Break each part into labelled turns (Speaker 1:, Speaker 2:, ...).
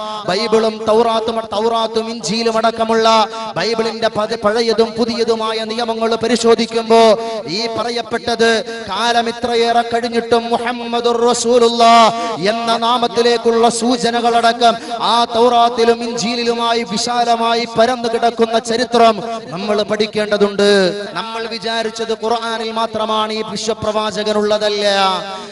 Speaker 1: ബൈബിളും തൗറാത്തും തൗറാത്തും ഇഞ്ചിയിലും അടക്കമുള്ള ബൈബിളിന്റെ പഴയതും പുതിയതുമായ നിയമങ്ങൾ പരിശോധിക്കുമ്പോ ഈ പറയപ്പെട്ടത് കാലം ഇത്രയേറെ കഴിഞ്ഞിട്ടും മുഹമ്മദ് എന്ന നാമത്തിലേക്കുള്ള സൂചനകളടക്കം ആ തൗറാത്തിലും ഇഞ്ചിയിലുമായി വിശാലമായി പരന്നു കിടക്കുന്ന ചരിത്രം നമ്മൾ പഠിക്കേണ്ടതുണ്ട്. നമ്മൾ വിചാരിച്ചത് ഖുർആാനിൽ മാത്രമാണ് ഈ വിശ്വപ്രവാചകനുള്ളതല്ല.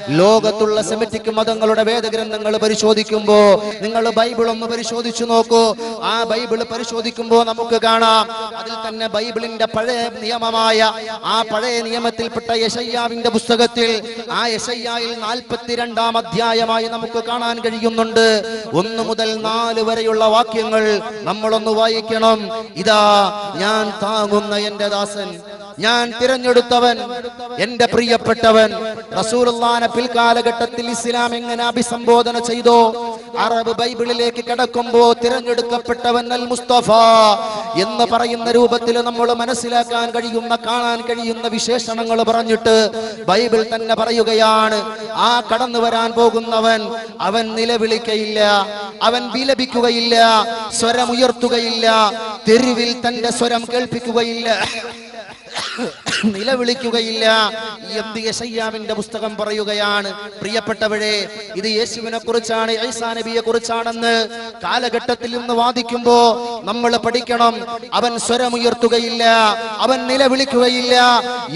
Speaker 1: ലോകത്തുള്ള സെമിറ്റിക് മതങ്ങളുടെ വേദഗ്രന്ഥങ്ങൾ പരിശോധിക്കുമ്പോ നിങ്ങൾ ബൈബിൾ ഒന്ന് പരിശോധിച്ചു നോക്കൂ. ആ ബൈബിൾ പരിശോധിക്കുമ്പോൾ നമുക്ക് കാണാം. അതിൽ തന്നെ ബൈബിളിന്റെ പഴയ നിയമമായ ആ പഴയ നിയമത്തിൽപ്പെട്ട യശയ്യാവിന്റെ പുസ്തകത്തിൽ ആ യശയ്യായിൽ നാൽപ്പത്തിരണ്ടാം അധ്യായമായി നമുക്ക് കാണാൻ കഴിയുന്നുണ്ട്. ഒന്ന് മുതൽ നാല് വരെയുള്ള വാക്യങ്ങൾ നമ്മളൊന്ന് വായിക്കണം. ഇതാ ഞാൻ താങ്ങുന്ന എന്റെ ദാസൻ. ഞാൻ തിരഞ്ഞെടുത്തവൻ എന്റെ പ്രിയപ്പെട്ടവൻ റസൂലുള്ളാനെ പിൽക്കാലഘട്ടത്തിൽ ഇസ്ലാം എങ്ങനെ അഭിസംബോധന ചെയ്തോ അറബ് ബൈബിളിലേക്ക് കിടക്കുമ്പോ തിരഞ്ഞെടുക്കപ്പെട്ടവൻ അൽ മുസ്തഫ എന്ന് പറയുന്ന രൂപത്തിൽ നമ്മൾ മനസ്സിലാക്കാൻ കഴിയുന്ന കാണാൻ കഴിയുന്ന വിശേഷണങ്ങൾ പറഞ്ഞിട്ട് ബൈബിൾ തന്നെ പറയുകയാണ്. ആ കടന്നു വരാൻ പോകുന്നവൻ അവൻ നിലവിളിക്കയില്ല അവൻ വിലപിക്കുകയില്ല സ്വരമുയർത്തുകയില്ല തെരുവിൽ തന്റെ സ്വരം കേൾപ്പിക്കുകയില്ല. നിലവിളിക്കുകയില്ല. എന്ന് യശയ്യാവിന്റെ പുസ്തകം പറയുകയാണ്. പ്രിയപ്പെട്ടവരെ ഇത് യേശുവിനെ കുറിച്ചാണ് ഐസാ നബിയെ കുറിച്ചാണെന്ന് കാലഘട്ടത്തിൽ നിന്ന് വാദിക്കുമ്പോ നമ്മൾ പഠിക്കണം. അവൻ സ്വരമുയർത്തുകയില്ല അവൻ നിലവിളിക്കുകയില്ല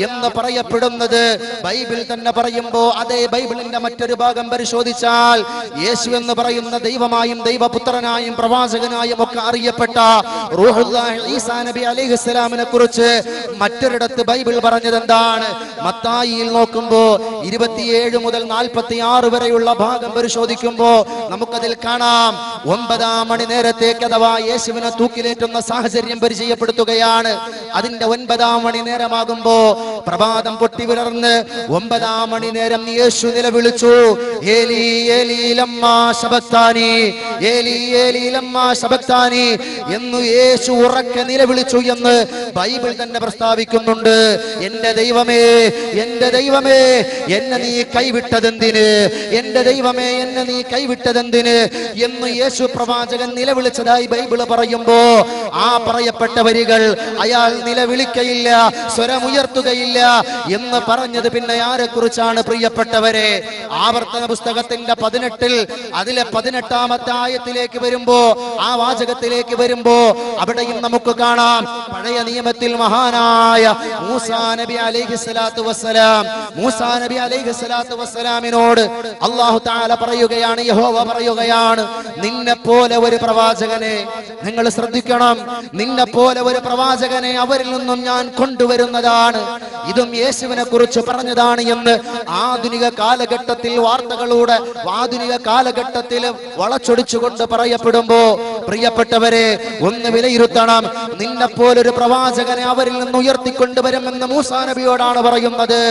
Speaker 1: എന്ന് പറയപ്പെടുന്നത് ബൈബിൾ തന്നെ പറയുമ്പോ അതേ ബൈബിളിന്റെ മറ്റൊരു ഭാഗം പരിശോധിച്ചാൽ യേശു എന്ന് പറയുന്ന ദൈവമായും ദൈവപുത്രനായും പ്രവാചകനായും ഒക്കെ അറിയപ്പെട്ട റൂഹുല്ലാഹി ഈസാ നബി അലൈഹിസ്സലാമിനെ കുറിച്ച് മറ്റൊരിടത്ത് ബൈബിൾ പറഞ്ഞത് എന്താണ്? മത്തായിയിൽ നോക്കുമ്പോ ഇരുപത്തിയേഴ് മുതൽ നാൽപ്പത്തി ആറ് വരെയുള്ള ഭാഗം പരിശോധിക്കുമ്പോ നമുക്കതിൽ കാണാം. ഒമ്പതാം മണി നേരത്തേക്ക് അഥവാ യേശുവിനെ തൂക്കിലേറ്റുന്ന സാഹചര്യം പരിചയപ്പെടുത്തുകയാണ്. അതിന്റെ ഒൻപതാം മണി നേരമാകുമ്പോ പ്രഭാതം പൊട്ടി വിളർന്ന് ഒമ്പതാം മണി നേരം യേശു നിലവിളിച്ചു ഏലി ഏലി ലമ്മാ ശബക്താനി ഏലി ഏലി ശബക്താനി എന്ന് യേശു ഉറക്കെ നിലവിളിച്ചു എന്ന് ബൈബിൾ തന്നെ പ്രസ്താവിക്കുന്നുണ്ട് എന്റെ ദൈവമേ എന്റെ ദൈവമേ എന്നെ നീ കൈവിട്ടതെന്തിന്? എന്റെ ദൈവമേ എന്നെ നീ കൈവിട്ടതെന്തിന്? എന്ന് യേശു പ്രവാചകൻ നിലവിളിച്ചതായി ബൈബിൾ പറയുമ്പോ ആ പറയപ്പെട്ട വരികൾ അയാൾ നിലവിളിക്കയില്ല സ്വരമുയർത്തുകയില്ല എന്ന് പറഞ്ഞത് പിന്നെ ആരെ കുറിച്ചാണ് പ്രിയപ്പെട്ടവരെ? ആവർത്തന പുസ്തകത്തിന്റെ പതിനെട്ടിൽ അതിലെ പതിനെട്ടാമത്തെ ആയത്തിലേക്ക് വരുമ്പോ ആ വാചകത്തിലേക്ക് വരുമ്പോ അവിടെയും നമുക്ക് കാണാം പഴയ നിയമത്തിൽ മഹാനായ മൂസാ നബി അലൈഹി സ്വലാത്തു മൂസാ നബി അലൈഹി സ്വലാത്തു വസ്സലാമിനോട് അള്ളാഹു താല പറയുകയാണ് യഹോവ പറയുകയാണ് നിന്നെ പോലെ ഒരു പ്രവാചകനെ നിങ്ങൾ ശ്രദ്ധിക്കണം. നിന്നെ പോലെ ഒരു പ്രവാചകനെ അവരിൽ നിന്നും ഞാൻ കൊണ്ടുവരുന്നതാണ്. ഇതും യേശുവിനെ കുറിച്ച് പറഞ്ഞതാണ് എന്ന് ആധുനിക കാലഘട്ടത്തിൽ വാർത്തകളൂടെ ആധുനിക കാലഘട്ടത്തിൽ വളച്ചൊടിച്ചുകൊണ്ട് പറയപ്പെടുമ്പോ പ്രിയപ്പെട്ടവരെ ഒന്ന് വിലയിരുത്തണം. നിന്നെ പോലൊരു പ്രവാചകനെ അവരിൽ നിന്ന് ഉയർത്തിക്കൊണ്ടുവരുമെന്ന് മൂസാ നബിയോടാണ് പറയുന്നത്.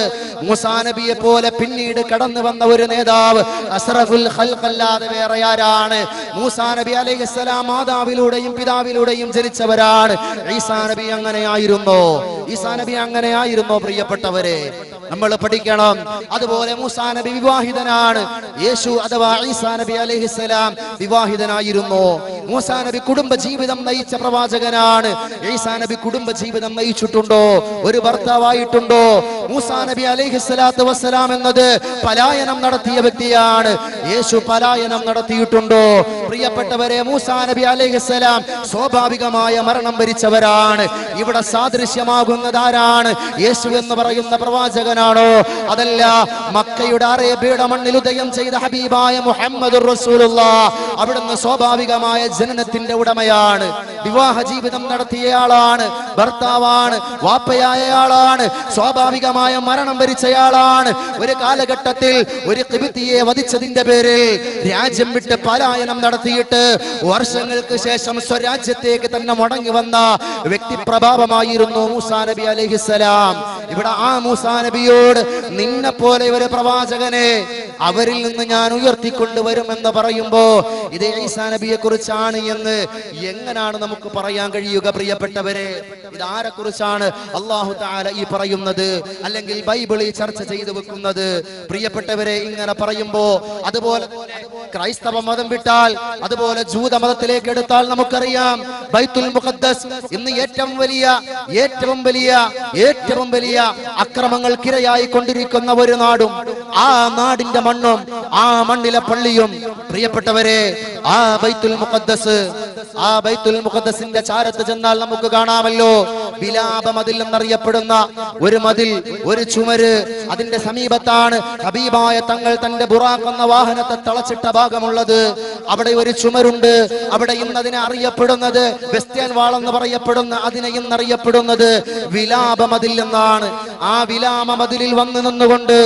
Speaker 1: മൂസാ നബിയെ പോലെ പിന്നീട് കടന്നു വന്ന ഒരു നേതാവ് അസ്റഫുൽ ഖൽഖല്ലാതെ വേറെ ആരാണ്? മൂസാ നബി അലൈഹിസ്സലാം മാതാവിലൂടെയും പിതാവിലൂടെയും ജനിച്ചവരാണ്. ഈസാ നബി അങ്ങനെയായിരുന്നോ? ഈസാ നബി അങ്ങനെയായിരുന്നോ പ്രിയപ്പെട്ടവരെ? നമ്മൾ പഠിക്കണം. അതുപോലെ മൂസാ നബി വിവാഹിതനാണ്. യേശു അഥവാ ഈസാ നബി അലൈഹിസ്സലാം വിവാഹിതനായിരുന്നു. മൂസാ നബി കുടുംബ ജീവിതം നയിച്ച പ്രവാചകനാണ്. ഈസാ നബി കുടുംബ ജീവിതം നയിച്ചിട്ടുണ്ടോ? ഒരു ഭർത്താവായിട്ടുണ്ടോ? മൂസാ നബി അലൈഹിസ്സലാത്തു വസ്സലാം എന്നത് പലായനം നടത്തിയ വ്യക്തിയാണ്. യേശു പലായനം നടത്തിയിട്ടുണ്ടോ? പ്രിയപ്പെട്ടവരെ മൂസാ നബി അലൈഹിസ്സലാം സ്വാഭാവികമായ മരണം വരിച്ചവരാണ്. ഇവിടെ സാദൃശ്യമാകുന്നതാരാണ്? യേശു എന്ന് പറയുന്ന പ്രവാചകനാണോ അതല്ല മക്കയുടെ അറേബ്യയുടെ മണ്ണിൽ ഉദയം ചെയ്ത ഹബീബായ മുഹമ്മദ് റസൂലുള്ള. അവിടുന്ന് സ്വാഭാവികമായ ജനനത്തിന്റെ ഉടമയാണ്. വിവാഹ ജീവിതം നടത്തിയയാളാണ് ഭർത്താവാണ് വാപ്പയായയാളാണ് സ്വാഭാവികമായ മരണം വരിച്ചയാളാണ് ഒരു കാലഘട്ടത്തിൽ ഒരു കിബിത്തിയെ വധിച്ചതിന്റെ പേരിൽ രാജ്യം വിട്ട് പലായനം നടത്തിയിട്ട് വർഷങ്ങൾക്ക് ശേഷം സ്വരാജ്യത്തേക്ക് തന്നെ മടങ്ങി വന്ന വ്യക്തിപ്രഭാവമായിരുന്നു മൂസാ നബി അലൈഹിസ്സലാം. ഇവിടെ ആ മൂസാ നബിയോട് നിന്നെ പോലെ ഒരു പ്രവാചകനെ അവരിൽ നിന്ന് ഞാൻ ഉയർത്തിക്കൊണ്ടുവരും എന്ന് പറയുമ്പോ ഇത് ഈസാ നബിയെ കുറിച്ചാണ് എന്ന് എങ്ങനെയാണ് നമുക്ക് പറയാൻ കഴിയുക പ്രിയപ്പെട്ടവരെ? ഇത് കുറിച്ചാണ് അള്ളാഹു താല ഈ പറയുന്നത്? അല്ലെങ്കിൽ ബൈബിളിൽ ചർച്ച ചെയ്തു വെക്കുന്നത്? പ്രിയപ്പെട്ടവരെ ഇങ്ങനെ പറയുമ്പോ അതുപോലെ ക്രൈസ്തവ മതം വിട്ടാൽ അതുപോലെ ജൂത മതത്തിലേക്ക് എടുത്താൽ നമുക്കറിയാം ബൈത്തുൽ മുഖദ്ദസ് ഇന്ന് ഏറ്റവും വലിയ ഏറ്റവും വലിയ ഏറ്റവും വലിയ അക്രമങ്ങൾക്കിരയായി കൊണ്ടിരിക്കുന്ന ഒരു നാടും ആ നാടിന്റെ മണ്ണും ആ മണ്ണിലെ പള്ളിയും. പ്രിയപ്പെട്ടവരെ ആ ബൈത്തുൽ മുഖദ്ദസ് ആ ബൈത്തുൽ മുഖദ്ദസിന്റെ ചാരത്ത് ചെന്നാൽ നമുക്ക് കാണാമല്ലോ. വിലാപ എന്നറിയപ്പെടുന്ന ഒരു മതിൽ ഒരു ചുമര് അതിന്റെ സമീപത്താണ് ഹബീബായ തങ്ങൾ തന്റെ ബുറാഖ് എന്ന വാഹനത്തെ തളച്ചിട്ട ഭാഗമുള്ളത്. അവിടെ ഒരു ചുമരുണ്ട് അവിടെ ഇന്ന് അതിനെ അറിയപ്പെടുന്നത് വെസ്റ്റേൺ വാൾ എന്ന് പറയപ്പെടുന്ന അതിനെ ഇന്ന് അറിയപ്പെടുന്നത് വിലാപ എന്നാണ് ആ വിലാപ മതിലിൽ വന്നു നിന്നുകൊണ്ട്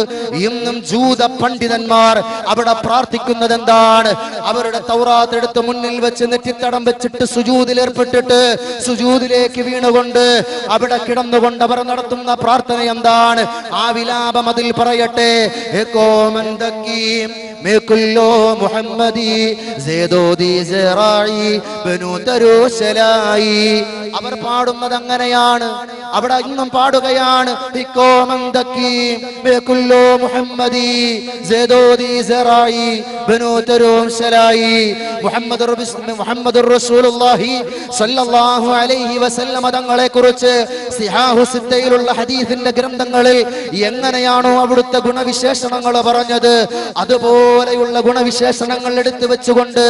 Speaker 1: ഇന്നും ജൂത പണ്ഡിതന്മാർ അവിടെ പ്രാർത്ഥിക്കുന്നത് എന്താണ് അവരുടെ തൗറാത്ത് മുന്നിൽ വെച്ച് നെറ്റിത്തടം വെച്ചിട്ട് സുജൂതിൽ ഏർപ്പെട്ടിട്ട് സുജൂതിലേക്ക് വീണുകൊണ്ട് അവിടെ കിടന്നുകൊണ്ട് അവർ നടത്തുന്ന പ്രാർത്ഥന എന്താണ്? ആ വിലാപം അതിൽ പറയട്ടെ. ഏകോമൻ തക്കീം മേക്കുല്ലോ മുഹമ്മദി സേദോദി സെറായി ബനു തരൂശലായി. അവർ പാടുന്നത് അങ്ങനെയാണ് അവിടെ ഇന്നും പാടുകയാണ്. മുഹമ്മദി മുഹമ്മദ് മുഹമ്മദ് റസൂലുള്ളാഹി സ്വല്ലല്ലാഹു അലൈഹി വസല്ലമ തങ്ങളെ കുറിച്ച് സിഹാഹു സിദ്ദയിലുള്ള ഹദീസിന്റെ ഗ്രന്ഥങ്ങളിൽ എങ്ങനെയാണോ അവിടുത്തെ ഗുണവിശേഷണങ്ങൾ പറഞ്ഞത് അതുപോലെയുള്ള ഗുണവിശേഷണങ്ങൾ എടുത്തു വെച്ചുകൊണ്ട്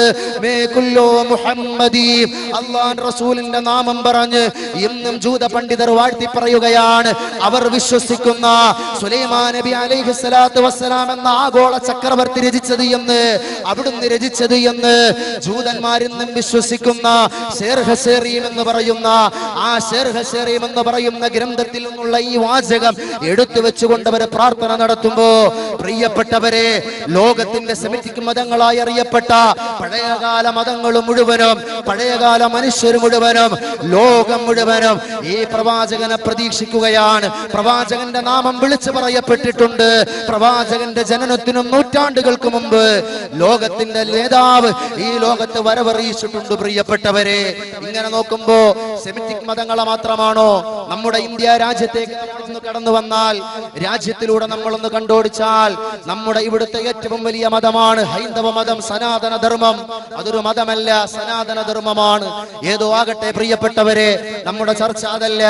Speaker 1: മേകുല്ലോ മുഹമ്മദി അള്ളാൻ റസൂലിന്റെ നാമം പറഞ്ഞ് ഇന്നും ജൂത പണ്ഡിതർ വാഴ്ത്തി പറയുകയാണ്. അവർ വിശ്വസിക്കുന്ന സുലൈമാൻ നബി അലൈഹി സ്വലാത്തു വസ്സലാം എന്ന ആഗോള ചക്രവർത്തി രചിച്ചത് എന്ന് അവിടുന്ന് രചിച്ചത് എന്ന് ജൂതന്മാരിന്നും വിശ്വസിക്കുന്ന ഷേർഹസേറിയും എന്ന് പറയുന്ന ആ ഷേർഹസേറിയും എന്ന് പറയുന്ന ഗ്രന്ഥത്തിൽ നിന്നുള്ള ഈ വാചകം എടുത്തു വെച്ചുകൊണ്ട് അവർ പ്രാർത്ഥന നടത്തുമ്പോ പ്രിയപ്പെട്ടവരെ ലോകത്തിന്റെ സെമിറ്റിക് മതങ്ങളായി അറിയപ്പെട്ട പഴയകാല മതങ്ങൾ മുഴുവനും പഴയകാല മനുഷ്യർ മുഴുവനും ലോകം മുഴുവനും ഈ പ്രവാചകനെ പ്രതീക്ഷിക്കുകയാണ്. പ്രവാചകന്റെ നാമം വിളിച്ചു പറയപ്പെട്ടിട്ടുണ്ട്. പ്രവാചകന്റെ ജനനത്തിനും നൂറ്റാണ്ടുകൾക്ക് മുമ്പ് ലോകത്തിന്റെ നേതാവ് ഈ ലോകത്ത് വരവറിയിച്ചിട്ടുണ്ട് പ്രിയപ്പെട്ടവരെ. ഇങ്ങനെ നോക്കുമ്പോ സെമിറ്റിക് മതങ്ങളെ മാത്രമാണോ നമ്മുടെ ഇന്ത്യ രാജ്യത്തേക്ക് കടന്നു വന്നാൽ? രാജ്യത്തിലൂടെ നമ്മളൊന്ന് കണ്ടോടിച്ചാൽ നമ്മുടെ ഇവിടുത്തെ ഏറ്റവും വലിയ മതമാണ് ഹൈന്ദവ മതം സനാതന ധർമ്മം. അതൊരു മതമല്ല സനാതന ധർമ്മമാണ്. ഏതോ ആകട്ടെ പ്രിയപ്പെട്ടവരെ നമ്മുടെ ചർച്ച അതല്ല.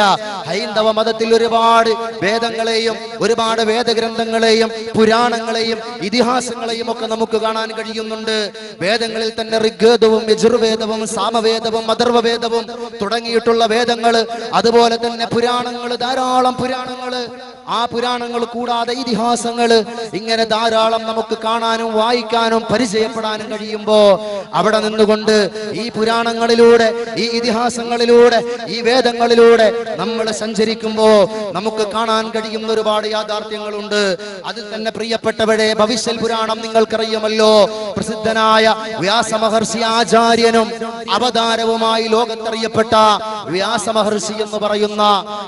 Speaker 1: ഹൈന്ദവ മതത്തിൽ ഒരുപാട് വേദങ്ങളെയും ഒരുപാട് വേദഗ്രന്ഥങ്ങളെയും പുരാണങ്ങളെയും ഇതിഹാസങ്ങളെയും ഒക്കെ നമുക്ക് കാണാൻ കഴിയുന്നുണ്ട്. വേദങ്ങളിൽ തന്നെ ഋഗ്വേദവും യജുർവേദവും സാമവേദവും അഥർവവേദവും തുടങ്ങിയിട്ടുള്ള വേദങ്ങൾ അതുപോലെ തന്നെ പുരാണങ്ങൾ ധാരാളം പുരാണങ്ങൾ ആ പുരാണങ്ങൾ കൂടാതെ ഇതിഹാസങ്ങൾ ഇങ്ങനെ ധാരാളം നമുക്ക് കാണാനും വായിക്കാനും പരിചയപ്പെടാനും കഴിയുമ്പോ അവിടെ നിന്നുകൊണ്ട് ഈ പുരാണങ്ങളിലൂടെ ഈ ഇതിഹാസങ്ങളിലൂടെ ഈ വേദങ്ങളിലൂടെ നമ്മൾ സഞ്ചരിക്കുമ്പോ നമുക്ക് കാണാൻ കഴിയുന്ന ഒരുപാട് യാഥാർത്ഥ്യങ്ങളുണ്ട്. അതിൽ തന്നെ പ്രിയപ്പെട്ടവരെ ഭവിഷ്യൽ പുരാണം നിങ്ങൾക്കറിയുമല്ലോ. പ്രസിദ്ധനായ വ്യാസമഹർഷി ആചാര്യനും അവതാരവുമായി ലോകത്തറിയപ്പെട്ട വ്യാസമഹർഷി എന്ന് പറയുന്ന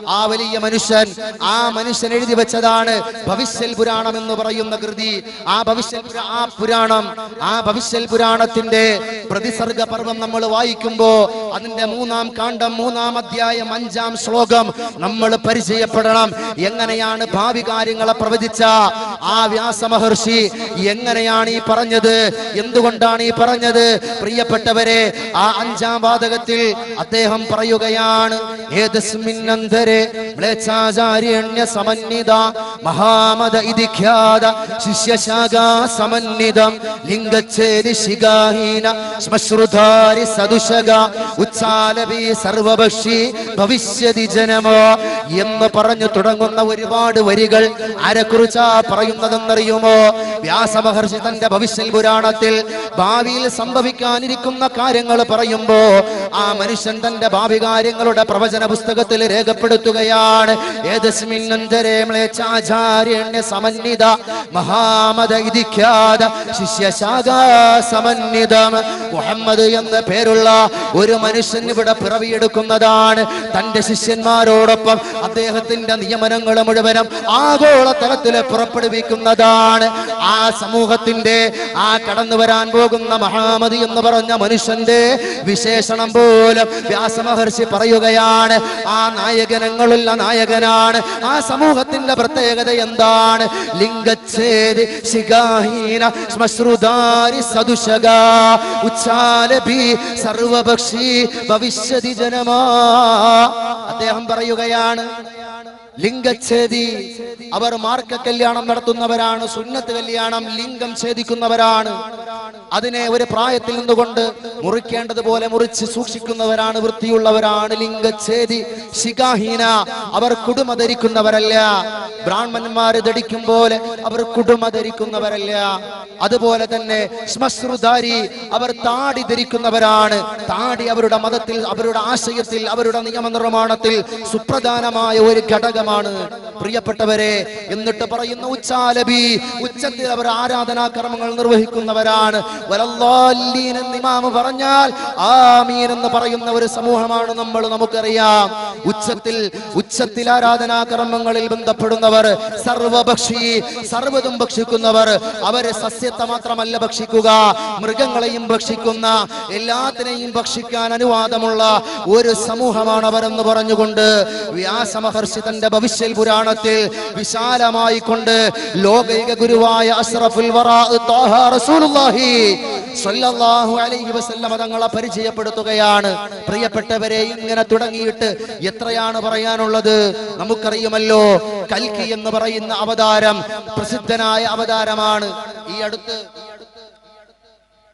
Speaker 1: ആ വലിയ മനുഷ്യൻ ആ മനുഷ്യൻ എഴുതി വെച്ചതാണ്. ഭവിഷ്യൽ പുരാണം എന്ന് പറയുന്ന കൃതി. ആ ഭവിഷ്യൽ ആ പുരാണം ആ ഭവിഷ്യൽ പുരാണത്തിന്റെ പ്രതിസർഗ പർവം നമ്മൾ വായിക്കുമ്പോ അതിന്റെ മൂന്നാം കാണ്ഡം മൂന്നാം അധ്യായം അഞ്ചാം ശ്ലോകം നമ്മൾ പരിചയപ്പെടണം. എങ്ങനെയാണ് ഭാവി കാര്യങ്ങളെ പ്രവചിച്ച ആ വ്യാസ മഹർഷി എങ്ങനെയാണ് ഈ പറഞ്ഞത്? എന്തുകൊണ്ടാണ് ഈ പറഞ്ഞത്? പ്രിയപ്പെട്ടവരെ ആ അഞ്ചാം വാതകത്തിൽ അദ്ദേഹം പറയുകയാണ് ഏതസ്മിന്നന്തരെ മ്ലേച്ഛാചാര്യണ്യ സമന്വിത മഹാമത ഇതിഖ്യാദ ശിഷ്യശാഖാ സമന്വിതം ലിംഗച്ഛേദി ശിഖാഹീന ശ്മശ്രുധാരി സദുശക ഉച്ചാലവി സർവഭക്ഷി ഭവിഷ്യതി ജനമോ എന്ന് പറഞ്ഞു തുടങ്ങുന്ന ഒരുപാട് വരികൾ ആരെക്കുറിച്ചാ പറയുന്നതെന്നറിയുമോ? വ്യാസമഹർഷി തന്റെ ഭവിഷ്യൽ പുരാണത്തിൽ ഭാവിയിൽ സംഭവിക്കാനിരിക്കുന്ന കാര്യങ്ങൾ പറയുമ്പോ ആ മനുഷ്യൻ തന്റെ ഭാവി കാര്യങ്ങളുടെ പ്രവചന പുസ്തകത്തിൽ രേഖപ്പെടുത്തുകയാണ്. ഏതസ്മിന്നന്തരേ മ്ലേച്ഛാചാര്യണ്യ സമന്വിത മഹാമത ഇതിഖ്യാത ശിഷ്യശാഖാ സമന്വിതം. മുഹമ്മദ് എന്ന പേരുള്ള ഒരു മനുഷ്യൻ ഇവിടെ പിറവിയെടുക്കുന്നതാണ്. തന്റെ ശിഷ്യന്മാരോടൊപ്പം അദ്ദേഹത്തിന്റെ നിയമനങ്ങൾ മുഴുവനും ആഗോള തലത്തിൽ പുറപ്പെടുവിക്കുക ആ സമൂഹത്തിന്റെ ആ കടന്നു വരാൻ പോകുന്ന മഹാമതി എന്ന് പറഞ്ഞ മനുഷ്യന്റെ വിശേഷണം പോലും വ്യാസമഹർഷി പറയുകയാണ്. ആ നായകനങ്ങളുള്ള നായകനാണ്. ആ സമൂഹത്തിന്റെ പ്രത്യേകത എന്താണ്? ലിംഗച്ഛേദ് സർവപക്ഷി ഭവിഷ്യതി ജനമാ. അദ്ദേഹം പറയുകയാണ് ലിംഗച്ഛേദി. അവർ മാർക്ക കല്യാണം നടത്തുന്നവരാണ് സുന്നത്ത് കല്യാണം ലിംഗം ഛേദിക്കുന്നവരാണ്. അതിനെ ഒരു പ്രായത്തിൽ നിന്നുകൊണ്ട് മുറിക്കേണ്ടതുപോലെ മുറിച്ച് സൂക്ഷിക്കുന്നവരാണ് വൃത്തിയുള്ളവരാണ് ലിംഗച്ഛേദി ശിഖാഹീന. അവർ കുടുമ ധരിക്കുന്നവരല്ല. ബ്രാഹ്മണന്മാര് ധരിക്കും പോലെ അവർ കുടുമ ധരിക്കുന്നവരല്ല. അതുപോലെ തന്നെ ശ്മശ്രുധാരി അവർ താടി ധരിക്കുന്നവരാണ്. താടി അവരുടെ മതത്തിൽ അവരുടെ ആശയത്തിൽ അവരുടെ നിയമനിർമ്മാണത്തിൽ സുപ്രധാനമായ ഒരു ഘടകമാണ്. പ്രിയപ്പെട്ടവരെ എന്നിട്ട് പറയുന്ന ഉച്ചാലബി ഉച്ചത്തിൽ അവർ ആരാധനാ കർമ്മങ്ങൾ നിർവഹിക്കുന്നവരാണ് ഇമാമ് പറഞ്ഞാൽ ആമീൻ എന്ന് പറയുന്ന ഒരു സമൂഹമാണ് നമ്മൾ നമുക്കറിയാം. ഉച്ചത്തിൽ ഉച്ചത്തിൽ ആരാധനാ കർമ്മങ്ങളിൽ ബന്ധപ്പെടുന്നവർ സർവഭക്ഷി സർവതും ഭക്ഷിക്കുന്നവർ അവർ സസ്യത്തെ മാത്രമല്ല ഭക്ഷിക്കുക മൃഗങ്ങളെയും ഭക്ഷിക്കുന്ന എല്ലാത്തിനെയും ഭക്ഷിക്കാൻ അനുവാദമുള്ള ഒരു സമൂഹമാണ് അവരെന്ന് പറഞ്ഞുകൊണ്ട് വ്യാസമഹർഷി തന്റെ ഭവിഷ്യൽ പുരാണത്തിൽ വിശാലമായി കൊണ്ട് ലോകൈക ഗുരുവായ അഷ്റഫുൽ സ്വല്ലല്ലാഹു അലൈഹി വസല്ലമ തങ്ങളെ പരിചയപ്പെടുത്തുകയാണ്. പ്രിയപ്പെട്ടവരെ ഇങ്ങനെ തുടങ്ങിയിട്ട് എത്രയാണ് പറയാനുള്ളത്? നമുക്കറിയുമല്ലോ കൽക്കി എന്ന് പറയുന്ന അവതാരം പ്രസിദ്ധനായ അവതാരമാണ്. ഈ അടുത്ത്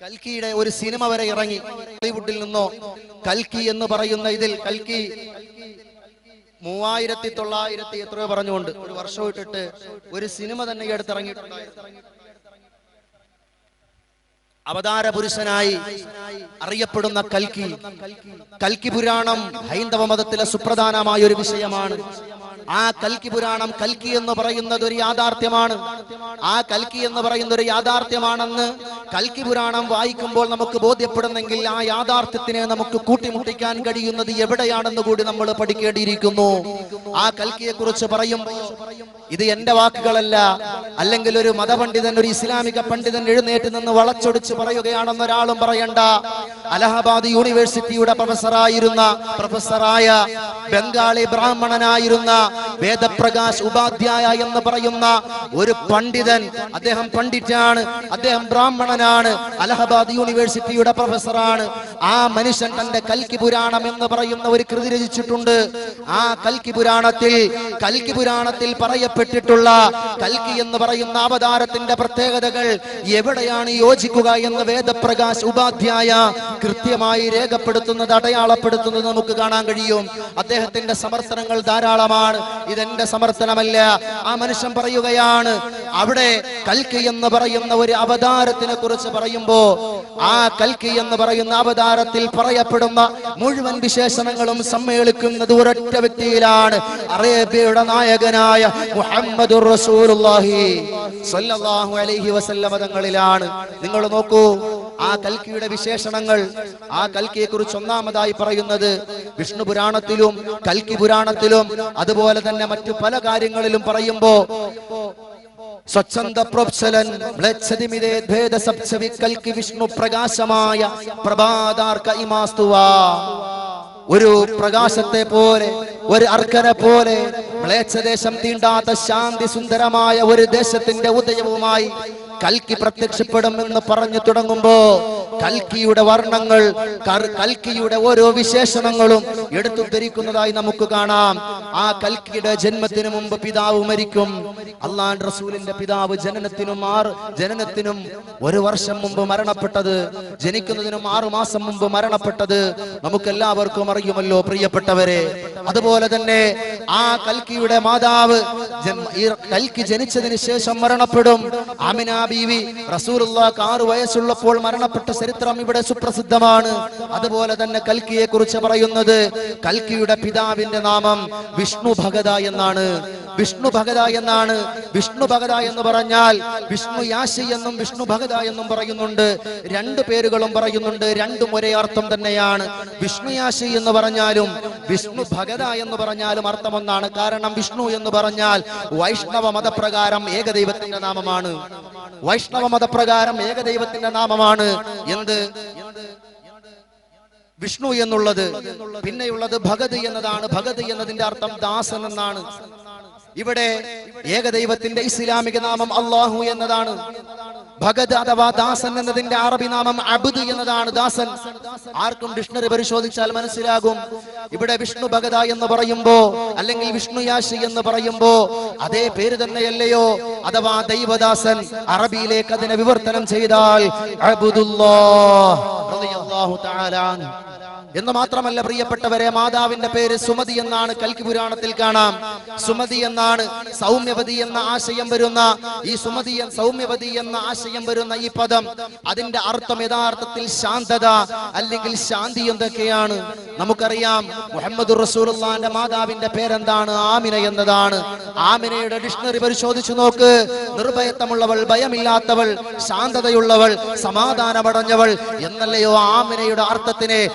Speaker 1: കൽക്കിയുടെ ഒരു സിനിമ വരെ ഇറങ്ങി. ഹോളിവുഡിൽ നിന്നോ കൽക്കി എന്ന് പറയുന്ന ഇതിൽ കൽക്കി മൂവായിരത്തി തൊള്ളായിരത്തി എത്രയോ പറഞ്ഞുകൊണ്ട് ഒരു വർഷം ഇട്ടിട്ട് ഒരു സിനിമ തന്നെ ഇറങ്ങിയിട്ടുണ്ടായിരുന്നു അവതാര പുരുഷനായി അറിയപ്പെടുന്ന കൽക്കി. കൽക്കി പുരാണം ഹൈന്ദവ മതത്തിലെ സുപ്രധാനമായ ഒരു വിഷയമാണ്. ആ കൽക്കി പുരാണം കൽക്കി എന്ന് പറയുന്നത് ഒരു യാഥാർത്ഥ്യമാണ്. ആ കൽക്കി എന്ന് പറയുന്ന ഒരു യാഥാർത്ഥ്യമാണെന്ന് കൽക്കി പുരാണം വായിക്കുമ്പോൾ നമുക്ക് ബോധ്യപ്പെടുന്നെങ്കിൽ ആ യാഥാർത്ഥ്യത്തിനെ നമുക്ക് കൂട്ടിമുട്ടിക്കാൻ കഴിയുന്നത് എവിടെയാണെന്ന് കൂടി നമ്മൾ പഠിക്കേണ്ടിയിരിക്കുന്നു. ആ കൽക്കിയെ കുറിച്ച് പറയുമ്പോൾ ഇത് എന്റെ വാക്കുകളല്ല. അല്ലെങ്കിൽ ഒരു മതപണ്ഡിതൻ ഒരു ഇസ്ലാമിക പണ്ഡിതൻ എഴുന്നേറ്റ് നിന്ന് വളച്ചൊടിച്ച് പറയുകയാണെന്ന് ഒരാളും പറയണ്ട. അലഹബാദ് യൂണിവേഴ്സിറ്റിയുടെ പ്രൊഫസറായിരുന്ന പ്രൊഫസറായ ബംഗാളി ബ്രാഹ്മണനായിരുന്ന വേദപ്രകാശ് ഉപാധ്യായ എന്ന് പറയുന്ന ഒരു പണ്ഡിതൻ അദ്ദേഹം പണ്ഡിറ്റാണ് അദ്ദേഹം ബ്രാഹ്മണനാണ് അലഹബാദ് യൂണിവേഴ്സിറ്റിയുടെ പ്രൊഫസറാണ്. ആ മനുഷ്യൻ തന്റെ കൽക്കി പുരാണം എന്ന് പറയുന്ന ഒരു കൃതി രചിച്ചിട്ടുണ്ട്. ആ കൽക്കി പുരാണത്തിൽ കൽക്കി പുരാണത്തിൽ പറയപ്പെട്ടിട്ടുള്ള കൽക്കി എന്ന് പറയുന്ന അവതാരത്തിന്റെ പ്രത്യേകതകൾ എവിടെയാണ് യോജിക്കുക എന്ന് വേദപ്രകാശ് ഉപാധ്യായ കൃത്യമായി രേഖപ്പെടുത്തുന്നത് അടയാളപ്പെടുത്തുന്നത് നമുക്ക് കാണാൻ കഴിയും. അദ്ദേഹത്തിന്റെ സമർത്ഥനങ്ങൾ ധാരാളമാണ്. ഇതെന്റെ സമർത്ഥനമല്ല ആ മനുഷ്യൻ പറയുകയാണ് അവിടെ കൽക്കി എന്ന് പറയുന്ന ഒരു അവതാരത്തിനെ കുറിച്ച് പറയുമ്പോ ആ കൽക്കി എന്ന് പറയുന്ന അവതാരത്തിൽ പറയപ്പെടുന്ന മുഴുവൻ വിശേഷണങ്ങളും സമ്മേളിക്കുന്നത് ഒരൊറ്റ വ്യക്തിയിലാണ് അറേബ്യയുടെ നായകനായ മുഹമ്മദ് റസൂലുള്ളാഹി അലൈഹി വസല്ലമ തങ്ങളിലാണ്. നിങ്ങൾ നോക്കൂ ആ കൽക്കിയുടെ വിശേഷണങ്ങൾ ആ കൽക്കിയെ കുറിച്ച് ഒന്നാമതായി പറയുന്നത് വിഷ്ണു പുരാണത്തിലും കൽക്കി പുരാണത്തിലും അതുപോലെ തന്നെ മറ്റു പല കാര്യങ്ങളിലും പറയുമ്പോ ഭേദ വിഷ്ണു പ്രകാശമായ ഒരു പ്രകാശത്തെ പോലെ ഒരു അർക്കനെ പോലെ മ്ലേച്ഛദേശം തീണ്ടാത്ത ശാന്തി സുന്ദരമായ ഒരു ദേശത്തിന്റെ ഉദയവുമായി കൽക്കി പ്രത്യക്ഷപ്പെടുമെന്ന് പറഞ്ഞു തുടങ്ങുമ്പോ കൽക്കിയുടെ വർണങ്ങൾ കൽക്കിയുടെ ഓരോ വിശേഷണങ്ങളും എടുത്തു ധരിക്കുന്നതായി നമുക്ക് കാണാം. ആ കൽക്കിയുടെ ജന്മത്തിന് മുമ്പ് പിതാവ് മരിക്കും. അള്ളാൻ റസൂലിന്റെ പിതാവ് ജനനത്തിനും ആറ് ജനനത്തിനും ഒരു വർഷം മുമ്പ് മരണപ്പെട്ടത് ജനിക്കുന്നതിനും ആറു മാസം മുമ്പ് മരണപ്പെട്ടത് നമുക്ക് എല്ലാവർക്കും അറിയുമല്ലോ പ്രിയപ്പെട്ടവരെ. അതുപോലെ തന്നെ ആ കൽക്കിയുടെ മാതാവ് കൽക്കി ജനിച്ചതിന് ശേഷം മരണപ്പെടും. ആമിന ബീവി. റസൂലുള്ളാഹ് ആറു വയസ്സുള്ളപ്പോൾ മരണപ്പെട്ട ചരിത്രം ഇവിടെ സുപ്രസിദ്ധമാണ്. അതുപോലെ തന്നെ കൽക്കിയെ കുറിച്ച് പറയുന്നത് കൽക്കിയുടെ പിതാവിന്റെ നാമം വിഷ്ണു ഭഗത എന്നാണ്. വിഷ്ണു ഭഗത എന്നാണ്. വിഷ്ണു ഭഗത എന്ന് പറഞ്ഞാൽ വിഷ്ണു യാശി എന്നും വിഷ്ണു ഭഗത എന്നും പറയുന്നുണ്ട്. രണ്ട് പേരുകളും പറയുന്നുണ്ട്. രണ്ടും ഒരേ അർത്ഥം തന്നെയാണ്. വിഷ്ണു യാശി എന്ന് പറഞ്ഞാലും വിഷ്ണു ഭഗത എന്ന് പറഞ്ഞാലും അർത്ഥമൊന്നാണ്. കാരണം വിഷ്ണു എന്ന് പറഞ്ഞാൽ വൈഷ്ണവ മതപ്രകാരം ഏകദൈവത്തിന്റെ നാമമാണ്. വൈഷ്ണവ മതപ്രകാരം ഏകദൈവത്തിന്റെ നാമമാണ്. എന്ത്? വിഷ്ണു എന്നുള്ളത്. പിന്നെയുള്ളത് ഭഗത് എന്നതാണ്. ഭഗത് എന്നതിന്റെ അർത്ഥം ദാസൻ എന്നാണ്. ഇവിടെ ഏകദൈവത്തിന്റെ ഇസ്ലാമിക നാമം അള്ളാഹു എന്നതാണ്. ഭഗത് അഥവാ ദാസൻ എന്നതിന്റെ അറബി നാമം അബുദ് എന്നതാണ് ദാസൻ. ആർക്കും ഡിക്ഷണറി പരിശോധിച്ചാൽ മനസ്സിലാകും. ഇവിടെ വിഷ്ണു ഭഗത എന്ന് പറയുമ്പോ അല്ലെങ്കിൽ വിഷ്ണു യാശി എന്ന് പറയുമ്പോ അതേ പേര് തന്നെയല്ലയോ? അഥവാ ദൈവദാസൻ അറബിയിലേക്ക് അതിനെ വിവർത്തനം ചെയ്താൽ അബ്ദുല്ലാഹ് തആല. എന്ന് മാത്രമല്ല പ്രിയപ്പെട്ടവരെ മാതാവിന്റെ പേര് സുമതി എന്നാണ് കൽക്കി പുരാണത്തിൽ കാണാം. സുമതി എന്നാണ് സൗമ്യവതി എന്ന ആശയം വരുന്ന ഈ സുമതി സൗമ്യവതി എന്ന ആശയം വരുന്ന ഈ പദം. അതിന്റെ അർത്ഥം യഥാർത്ഥത്തിൽ ശാന്തത അല്ലെങ്കിൽ ശാന്തി എന്തൊക്കെയാണ്? നമുക്കറിയാം മുഹമ്മദ് റസൂലുള്ളാന്റെ മാതാവിന്റെ പേരെന്താണ്? ആമിന എന്നതാണ്. ആമിനയുടെ ഡിക്ഷണറി പരിശോധിച്ചു നോക്ക്. നിർഭയത്വമുള്ളവൾ ഭയമില്ലാത്തവൾ ശാന്തതയുള്ളവൾ സമാധാനമടഞ്ഞവൾ എന്നല്ലയോ ആമിനയുടെ അർത്ഥത്തിനെ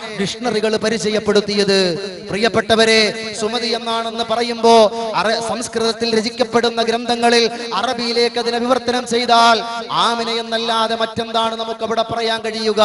Speaker 1: ഡിക്ഷണറികൾ പരിചയപ്പെടുത്തിയത്. പ്രിയപ്പെട്ടവരെ സുമതി എന്നാണെന്ന് പറയുമ്പോ സംസ്കൃതത്തിൽ രചിക്കപ്പെടുന്ന ഗ്രന്ഥങ്ങളിൽ അറബിയിലേക്ക് അതിനെ വിവർത്തനം ചെയ്താൽ ആമിന എന്നല്ലാതെ മറ്റെന്താണ് നമുക്ക് അവിടെ പറയാൻ കഴിയുക?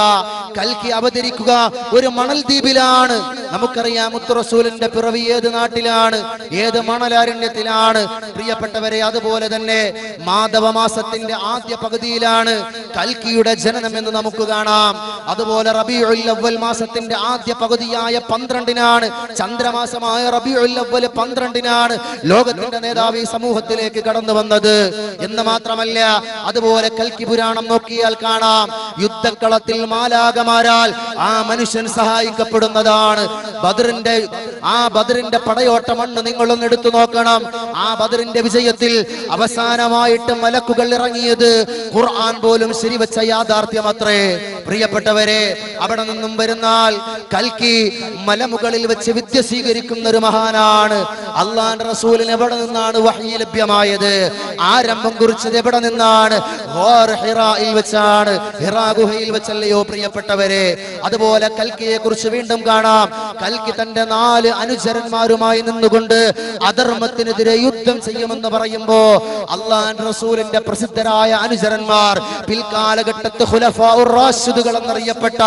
Speaker 1: കൽക്കി അവതരിക്കുക. ഒരു മണൽ ദ്വീപിലാണ് നമുക്കറിയാം മുത്തുറസൂലിന്റെ പിറവി ഏത് നാട്ടിലാണ്? ഏത് മണലാരണ്യത്തിലാണ്? പ്രിയപ്പെട്ടവരെ അതുപോലെ തന്നെ മാധവ മാസത്തിന്റെ ആദ്യ പകുതിയിലാണ് കൽക്കിയുടെ ജനനം എന്ന് നമുക്ക് കാണാം. അതുപോലെ റബിയുൽ മാസത്തിന്റെ ആദ്യ പകുതിയായ പന്ത്രണ്ടിനാണ്. ചന്ദ്രമാസമായ റബിയുൽ അവ്വൽ പന്ത്രണ്ടിനാണ് ലോകത്തിന്റെ നേതാവ് ഈ സമൂഹത്തിലേക്ക് കടന്നു വന്നത്. എന്ന് മാത്രമല്ല അതുപോലെ കൽക്കി പുരാണം നോക്കിയാൽ കാണാം. യുദ്ധക്കളത്തിൽ മാലാകമാരാൽ ആ മനുഷ്യൻ സഹായിക്കപ്പെടുന്നതാണ്. ബദറിന്റെ ആ ബദറിന്റെ പടയോട്ട മണ്ണ് നിങ്ങളൊന്ന് എടുത്തു നോക്കണം. ആ ബദറിന്റെ വിജയത്തിൽ അവസാനമായിട്ട് മലക്കുകൾ ഇറങ്ങിയത് ഖുർആൻ പോലും ശരിവച്ച യാഥാർത്ഥ്യമത്രേ. പ്രിയപ്പെട്ടവരെ അവിടെ നിന്നും വരുന്നാൽ കൽക്കി മലമുകളിൽ വെച്ച് വിദ്യ സ്വീകരിക്കുന്ന ഒരു മഹാനാണ്. അള്ളാന്റെ റസൂലിന് എവിടെ നിന്നാണ് വഹി ലഭ്യമായത്? ആരംഭം കുറിച്ചത് എവിടെ നിന്നാണ്? ഹിറായിൽ വെച്ചാണ്. ഹിറാ ഗുഹയിൽ വെച്ചല്ലയോ പ്രിയപ്പെട്ടവരെ? അതുപോലെ കൽക്കിയെ കുറിച്ച് വീണ്ടും കാണാം. കൽക്കി തന്റെ നാല് അനുചരന്മാരുമായി നിന്നുകൊണ്ട് അധർമ്മത്തിനെതിരെ യുദ്ധം ചെയ്യുമെന്ന് പറയുമ്പോ അള്ളാൻ റസൂലിന്റെ പ്രസിദ്ധരായ അനുചരന്മാർ പിൽക്കാലഘട്ടത്ത് എന്നറിയപ്പെട്ട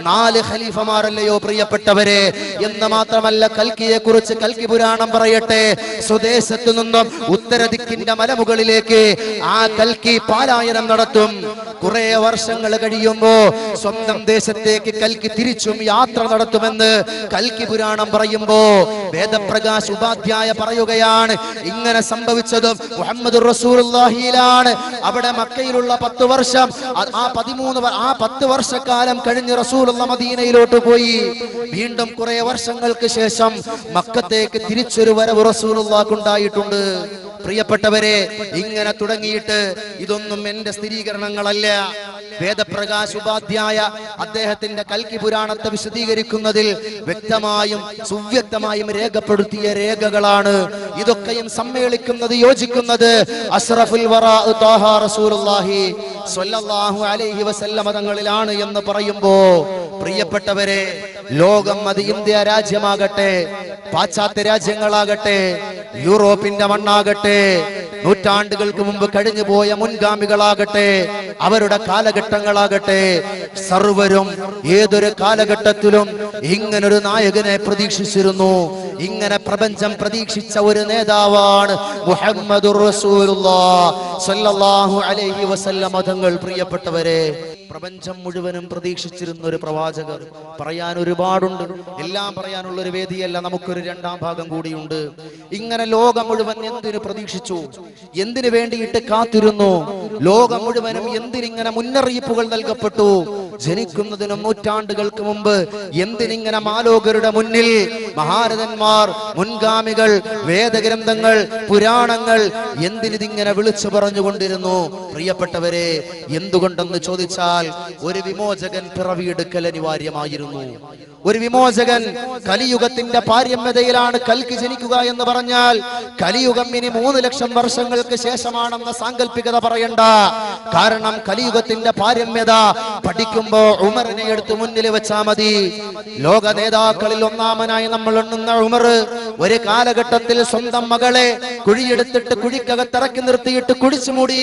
Speaker 1: നാല് ഖലീഫമാരല്ലയോ പ്രിയപ്പെട്ടവരെ എന്ന് മാത്രമല്ല കൽക്കിയെ കുറിച്ച് കൽക്കി പുരാണം പറയട്ടെ. സ്വദേശത്തു നിന്നും ഉത്തരദിക്കിന്റെ മലമുകളിലേക്ക് ആ കൽക്കി പാലായനം നടത്തും. കുറെ വർഷങ്ങൾ കഴിയുമ്പോ സ്വന്തം ദേശത്തേക്ക് കൽക്കി തിരിച്ചും യാത്ര നടത്തുമെന്ന് കൽക്കി പുരാണം പറയുമ്പോ വേദപ്രകാശ് ഉപാധ്യായ പറയുകയാണ്. ഇങ്ങനെ സംഭവിച്ചതും മുഹമ്മദ് റസൂലുള്ളാഹിയിലാണ്. അവിടെ മക്കയിലുള്ള പത്ത് വർഷം ആ- പതിമൂന്ന് ആ പത്ത് വർഷക്കാലം കഴിഞ്ഞ് റസൂലുള്ള മദീനയിലോട്ട് പോയി. വീണ്ടും കുറെ വർഷങ്ങൾക്ക് ശേഷം മക്കത്തേക്ക് തിരിച്ചൊരു വരവ് റസൂലുള്ളാഹ്ക്കുണ്ടായിട്ടുണ്ട്. പ്രിയപ്പെട്ടവരെ ഇങ്ങനെ തുടങ്ങിയിട്ട് ഇതൊന്നും എന്റെ സ്ഥിരീകരണങ്ങളല്ല. വേദപ്രകാശ് ഉപാധ്യായ അദ്ദേഹത്തിന്റെ കൽക്കി പുരാണത്തെ വിശദീകരിക്കുന്നതിൽ വ്യക്തമായും സുവ്യക്തമായും രേഖപ്പെടുത്തിയ രേഖകളാണ് ഇതൊക്കെയും സമ്മേളിക്കുന്നത് യോജിക്കുന്നത് അഷ്റഫുൽ അലൈഹി വസല്ലമ തങ്ങളിലാണ് എന്ന് പറയുമ്പോ പ്രിയപ്പെട്ടവരെ ലോകം അത് ഇന്ത്യ രാജ്യമാകട്ടെ പാശ്ചാത്യ രാജ്യങ്ങളാകട്ടെ യൂറോപ്പിന്റെ മണ്ണാകട്ടെ നൂറ്റാണ്ടുകൾക്ക് മുമ്പ് കഴിഞ്ഞു പോയ മുൻഗാമികളാകട്ടെ അവരുടെ കാലഘട്ടങ്ങളാകട്ടെ സർവരും ഏതൊരു കാലഘട്ടത്തിലും ഇങ്ങനൊരു നായകനെ പ്രതീക്ഷിച്ചിരുന്നു. ഇങ്ങനെ പ്രപഞ്ചം പ്രതീക്ഷിച്ച ഒരു നേതാവാണ് മുഹമ്മദ് തങ്ങൾ പ്രിയപ്പെട്ടവരെ പ്രപഞ്ചം മുഴുവനും പ്രതീക്ഷിച്ചിരുന്ന ഒരു പ്രവാചകർ. പറയാൻ ഒരുപാടുണ്ട്. എല്ലാം പറയാനുള്ള ഒരു വേദിയല്ല. നമുക്കൊരു രണ്ടാം ഭാഗം കൂടിയുണ്ട്. ഇങ്ങനെ ലോകം മുഴുവൻ എന്തിനു പ്രതീക്ഷിച്ചു? എന്തിനു വേണ്ടിയിട്ട് കാത്തിരുന്നു? ലോകം മുഴുവനും എന്തിനിങ്ങനെ മുന്നറിയിപ്പുകൾ നൽകപ്പെട്ടു? ജനിക്കുന്നതിനും നൂറ്റാണ്ടുകൾക്ക് മുമ്പ് എന്തിനിങ്ങനെ മാലോകരുടെ മുന്നിൽ മഹാരഥന്മാർ മുൻഗാമികൾ വേദഗ്രന്ഥങ്ങൾ പുരാണങ്ങൾ എന്തിനിതിങ്ങനെ വിളിച്ചു പറഞ്ഞുകൊണ്ടിരുന്നു? പ്രിയപ്പെട്ടവരെ എന്തുകൊണ്ടെന്ന് ചോദിച്ചാൽ ഒരു വിമോചകൻ പിറവിയെടുക്കൽ അനിവാര്യമായിരുന്നു. ഒരു വിമോചകൻ കലിയുഗത്തിന്റെ പാരമ്യതയിലാണ് കൽക്ക് ജനിക്കുക എന്ന് പറഞ്ഞാൽ കലിയുഗം ഇനി മൂന്ന് ലക്ഷം വർഷങ്ങൾക്ക് ശേഷമാണെന്ന സാങ്കല്പികത പറയണ്ട. കാരണം കലിയുഗത്തിന്റെ പാരമ്യത പഠിക്കുമ്പോ ഉമറിനെ എടുത്ത് മുന്നിൽ വെച്ചാ മതി. ലോക നേതാക്കളിൽ ഒന്നാമനായി നമ്മൾ എണ്ണുന്ന ഉമർ ഒരു കാലഘട്ടത്തിൽ സ്വന്തം മകളെ കുഴിയെടുത്തിട്ട് കുഴിക്കകത്തിറക്കി നിർത്തിയിട്ട് കുഴിച്ചു മൂടി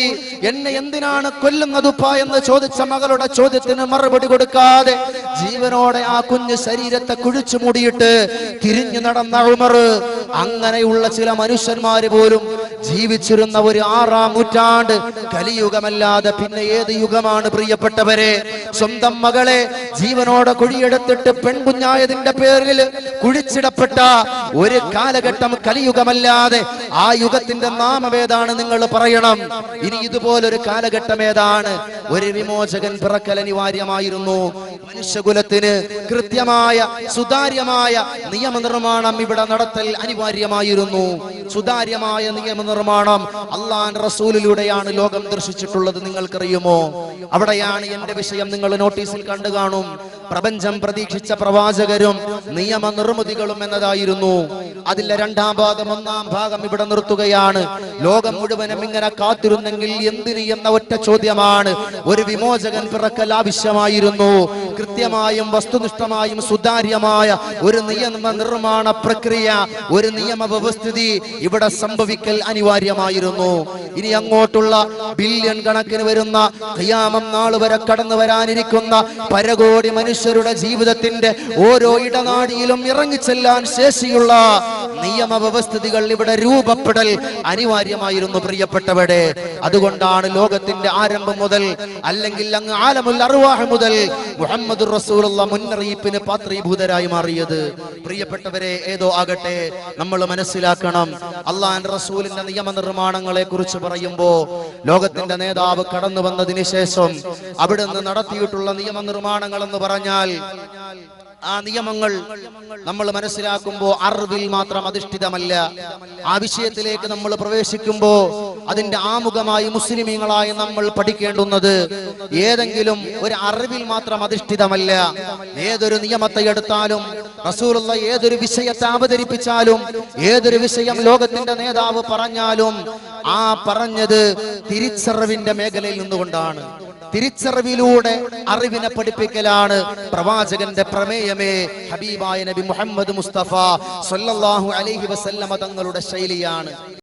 Speaker 1: എന്നെ എന്തിനാണ് കൊല്ലുന്നതുപ്പ എന്ന് ചോദിച്ച മകളുടെ ചോദ്യത്തിന് മറുപടി കൊടുക്കാതെ ജീവനോടെ ആ കുഞ്ഞ് ശരീരത്തെ കുഴിച്ചു മൂടിയിട്ട് തിരിഞ്ഞു നടന്ന ഉമർ. അങ്ങനെയുള്ള ചില മനുഷ്യന്മാര് പോലും ജീവിച്ചിരുന്ന ഒരു ആറാം നൂറ്റാണ്ട് കലിയുഗമല്ലാതെ പിന്നെ ഏത് യുഗമാണ് പ്രിയപ്പെട്ടവരെ? സ്വന്തം മകളെ ജീവനോടെ കുഴിയെടുത്തിട്ട് പെൺകുഞ്ഞായതിന്റെ പേരിൽ കുഴിച്ചിടപ്പെട്ട ഒരു കാലഘട്ടം കലിയുഗമല്ലാതെ ആ യുഗത്തിന്റെ നാമമേതാണ് നിങ്ങൾ പറയണം? ഇനി ഇതുപോലൊരു കാലഘട്ടം ഏതാണ്? ഒരു വിമോചകൻ പിറക്കൽ അനിവാര്യമായിരുന്നു മനുഷ്യകുലത്തിന് കൃത്യമായ സുതാര്യമായ നിയമനിർമ്മാണം ഇവിടെ നടത്തൽ അനിവാര്യമായിരുന്നു. സുതാര്യമായ നിയമനിർമ്മാണം അള്ളാൻ റസൂലിലൂടെയാണ് ലോകം ദർശിച്ചിട്ടുള്ളത് നിങ്ങൾക്കറിയുമോ? അവിടെയാണ് എന്റെ വിഷയം നിങ്ങൾ നോട്ടീസിൽ കണ്ടു കാണും പ്രപഞ്ചം പ്രതീക്ഷിച്ച പ്രവാചകരും നിയമ നിർമ്മിതികളും എന്നതായിരുന്നു. അതിലെ രണ്ടാം ഭാഗം ഒന്നാം ഭാഗം ഇവിടെ നിർത്തുകയാണ്. ലോകം മുഴുവനും ഇങ്ങനെ കാത്തിരുന്നെങ്കിൽ എന്തിന് എന്ന ഒറ്റ ചോദ്യമാണ്. ഒരു വിമോചകൻ പിറക്കൽ ആവശ്യമായിരുന്നു. കൃത്യമായും വസ്തുനിഷ്ഠമായും സുതാര്യമായ ഒരു നിയമ നിർമ്മാണ പ്രക്രിയ ഒരു നിയമ വ്യവസ്ഥിതി ഇവിടെ സംഭവിക്കൽ അനിവാര്യമായിരുന്നു. ഇനി അങ്ങോട്ടുള്ള ബില്യൺ കണക്കിന് വരുന്ന ഖിയാമം നാൾ വരെ കടന്നു വരാനിരിക്കുന്ന പരകോടി മനുഷ്യരുടെ ജീവിതത്തിന്റെ ഓരോ ഇടനാടിയിലും ഇറങ്ങിച്ചെല്ലാൻ ശേഷിയുള്ള നിയമ വ്യവസ്ഥിതികൾ ഇവിടെ രൂപപ്പെടൽ അനിവാര്യമായിരുന്നു പ്രിയപ്പെട്ടവരെ. അതുകൊണ്ടാണ് ലോകത്തിന്റെ ആരംഭം മുതൽ അല്ലെങ്കിൽ അങ്ങ് ആലമുൽ അറുവാഹ് മുതൽ മുഹമ്മദ് റസൂലുള്ള മുന്നറിയിപ്പിന് പാത്രീഭൂതരായി മാറിയത്. പ്രിയപ്പെട്ടവരെ ഏതോ ആകട്ടെ നമ്മൾ മനസ്സിലാക്കണം. അള്ളാൻ റസൂലിന്റെ നിയമനിർമ്മാണങ്ങളെ കുറിച്ച് പറയുമ്പോ ലോകത്തിന്റെ നേതാവ് കടന്നു വന്നതിന് ശേഷം അവിടുന്ന് നടത്തിയിട്ടുള്ള നിയമനിർമ്മാണങ്ങൾ എന്ന് പറഞ്ഞാൽ ആ നിയമങ്ങൾ നമ്മൾ മനസ്സിലാക്കുമ്പോൾ അറിവിൽ മാത്രം അധിഷ്ഠിതമല്ല. ആ വിഷയത്തിലേക്ക് നമ്മൾ പ്രവേശിക്കുമ്പോൾ അതിന്റെ ആമുഖമായി മുസ്ലിമീങ്ങളായി നമ്മൾ പഠിക്കേണ്ടുന്നത് ഏതെങ്കിലും ഒരു അറിവിൽ മാത്രം അധിഷ്ഠിതമല്ല. ഏതൊരു നിയമത്തെ എടുത്താലും റസൂലുള്ള ഏതൊരു വിഷയത്തെ അവതരിപ്പിച്ചാലും ഏതൊരു വിഷയം ലോകത്തിന്റെ നേതാവ് പറഞ്ഞാലും ആ പറഞ്ഞത് തിരിച്ചറിവിന്റെ മേഖലയിൽ നിന്നുകൊണ്ടാണ്. തിരിച്ചറിവിലൂടെ അറിവിനെ പഠിപ്പിക്കലാണ് പ്രവാചകന്റെ പ്രമേയമേ. ഹബീബായ നബി മുഹമ്മദ് മുസ്തഫ സല്ലാഹു അലഹി വസല്ലമ തങ്ങളുടെ ശൈലിയാണ്.